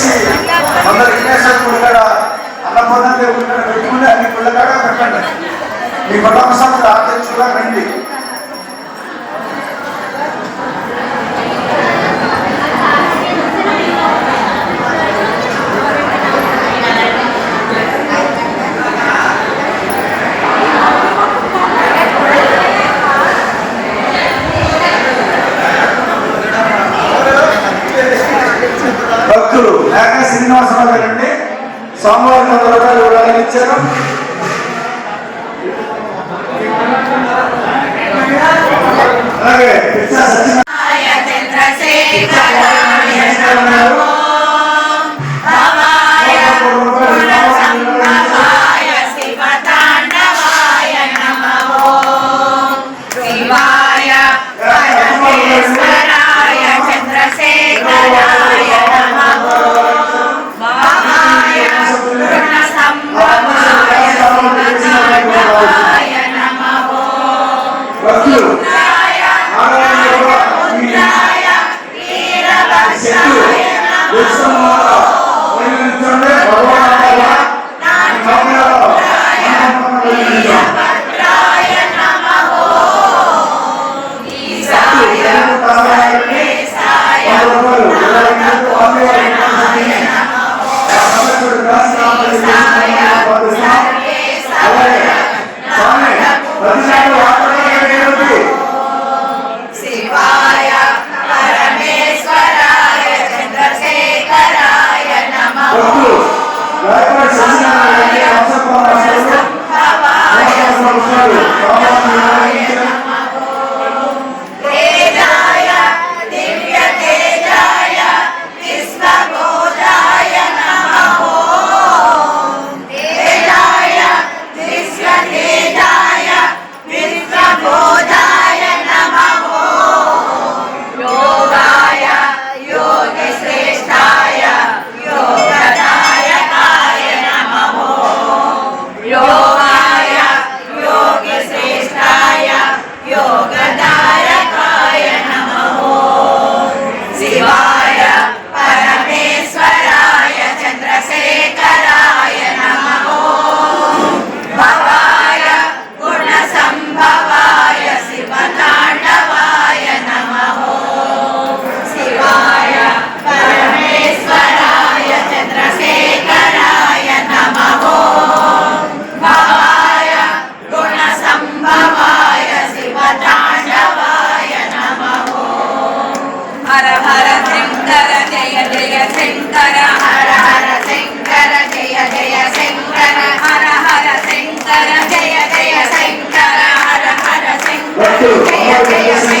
చేసి వంద విఘ్నేశ్వర పుల్లగడ అన్నపూర్ణ దేవుడి పెట్టుకుని అన్ని పుల్లగడ పెట్టండి. మీ కుటుంబ సభ్యులు ఆర్థిక చూడకండి cerro? ¿Qué pasa? ¿Qué pasa? ¿Qué. ভগবান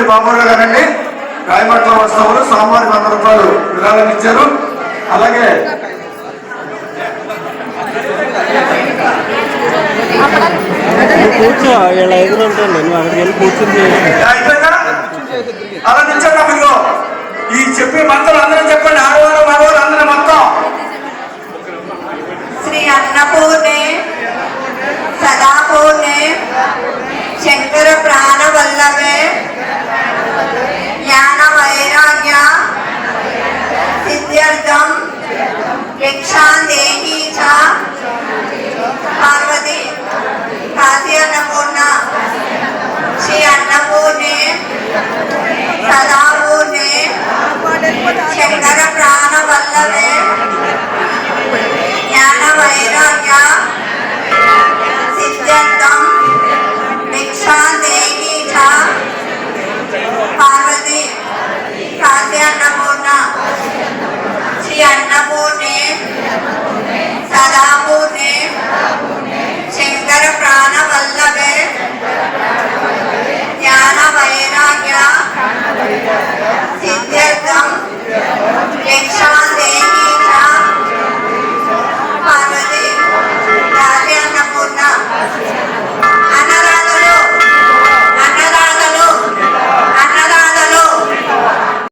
కోమటి బాబురావు గారండి. రాయమట్ల వస్తువులు స్వామివారికి వంద రూపాయలు విరాళం ఇచ్చారు. అలాగే అలా ఈ చెప్పే మంత్రులు అందరూ చెప్పండి. ఆడవారు మగవారు అందరూ మొత్తం. శ్రీ అన్నపూర్ణే సదాపూర్ణే శంకర ప్రాణ వల్లవే సిద్ధ్యర్థం భిక్షాందేహి చ పార్వతి కాశీ అన్నపూర్ణ శ్రీ అన్నపూర్ణే సదాపూర్ణే శంకర ప్రాణ సదాపూర్ణే శంకర ప్రాణవల్లభే జ్ఞాన